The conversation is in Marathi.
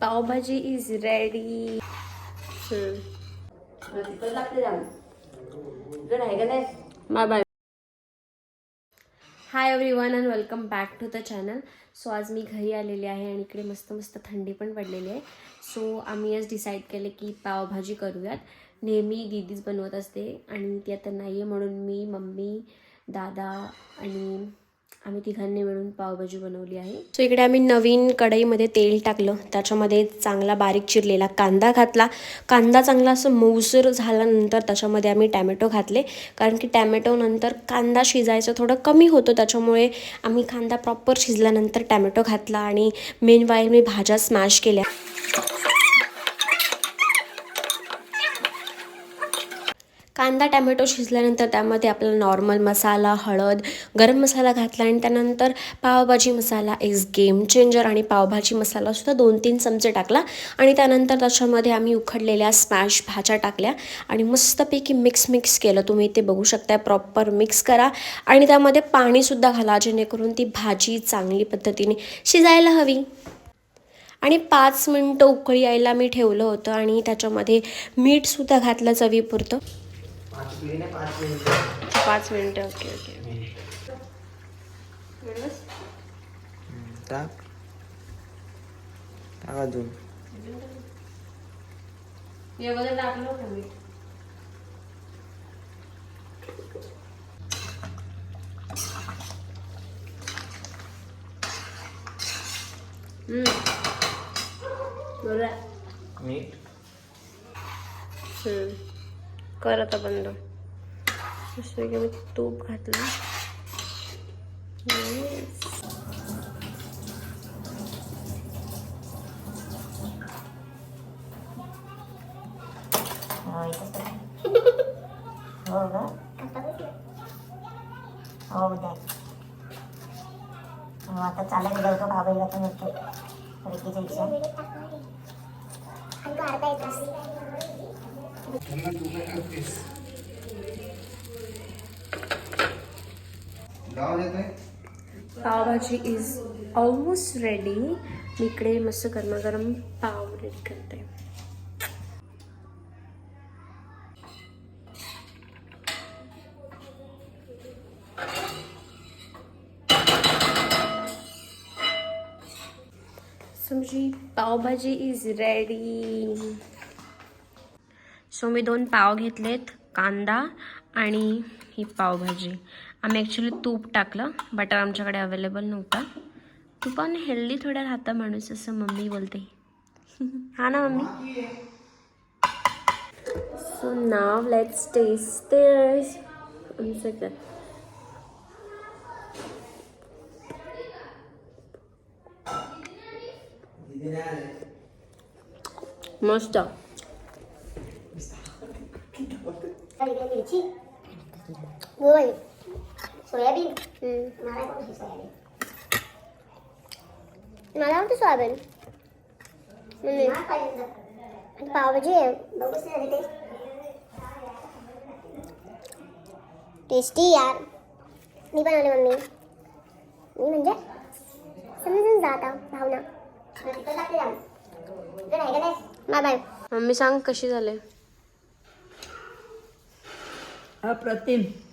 Pav bhaji is ready bye bye. Hi everyone and welcome back to the channel so आज मी घरी आलेली आहे आणि इकडे मस्त मस्त थंडी पण पडलेली आहे. सो आम्ही आज डिसाईड केले की पावभाजी करूयात. नेहमी दीदीच बनवत असते आणि ती आता नाही आहे म्हणून मी मम्मी दादा आणि आम्ही तिघांनी मिळून पावभाजी बनवली आहे. सो इकडे आम्ही नवीन कढईमध्ये तेल टाकलं. त्याच्यामध्ये चांगला बारीक चिरलेला कांदा घातला. कांदा चांगला असं मऊसूर झाल्यानंतर त्याच्यामध्ये आम्ही टॅमॅटो घातले. कारण की टॅमॅटो नंतर कांदा शिजायचं थोडं कमी होतं. त्याच्यामुळे आम्ही कांदा प्रॉपर शिजल्यानंतर टॅमॅटो घातला आणि मेन वायर मी भाज्या स्मॅश केल्या. कांदा टॅमॅटो शिजल्यानंतर त्यामध्ये आपला नॉर्मल मसाला हळद गरम मसाला घातला आणि त्यानंतर pav bhaji masala is game changer आणि पावभाजी मसालासुद्धा दोन तीन चमचे टाकला. आणि त्यानंतर त्याच्यामध्ये आम्ही उखडलेल्या स्मॅश भाज्या टाकल्या आणि मस्तपैकी मिक्स मिक्स केलं. तुम्ही ते बघू शकता प्रॉपर मिक्स करा. आणि त्यामध्ये पाणीसुद्धा घाला जेणेकरून ती भाजी चांगली पद्धतीने शिजायला हवी. आणि पाच मिनटं उकळी यायला मी ठेवलं होतं आणि त्याच्यामध्ये मीठसुद्धा घातलं चवीपुरतं. पाच मिनिटं पाच मिनिटं. Okay okay. टाक. टाक अजून. मीठ हम्म. कर आता बंद दुसरं की मी तूप घातलं Yes. हो का हो द्या मग आता चालत जाऊ तो भाबाईला पण येतो रिकीच्या इच्छा पावभाजी इज ऑलमोस्ट रेडी मी इकडे मस्त गरमागरम पाव रेडी करते. समजी पावभाजी इज रेडी सो मी दोन पाव घेतलेत कांदा आणि ही पावभाजी. आम्ही ॲक्च्युली तूप टाकलं बटर आमच्याकडे अवेलेबल नव्हता. तुपाने हेल्दी थोडं राहतं माणूस असं मम्मी बोलते. हा ना mummy? So now let's taste this मस्त. मिरची गोल सोयाबीन मला कोण सोयाबीन मला आवडतं सोयाबीन आणि पावभाजी आहे टेस्टी यार मी बनवले मम्मी मी म्हणजे समजून जाता भावना बाय बाय मम्मी सांग कशी झाले અપ્રતિમ.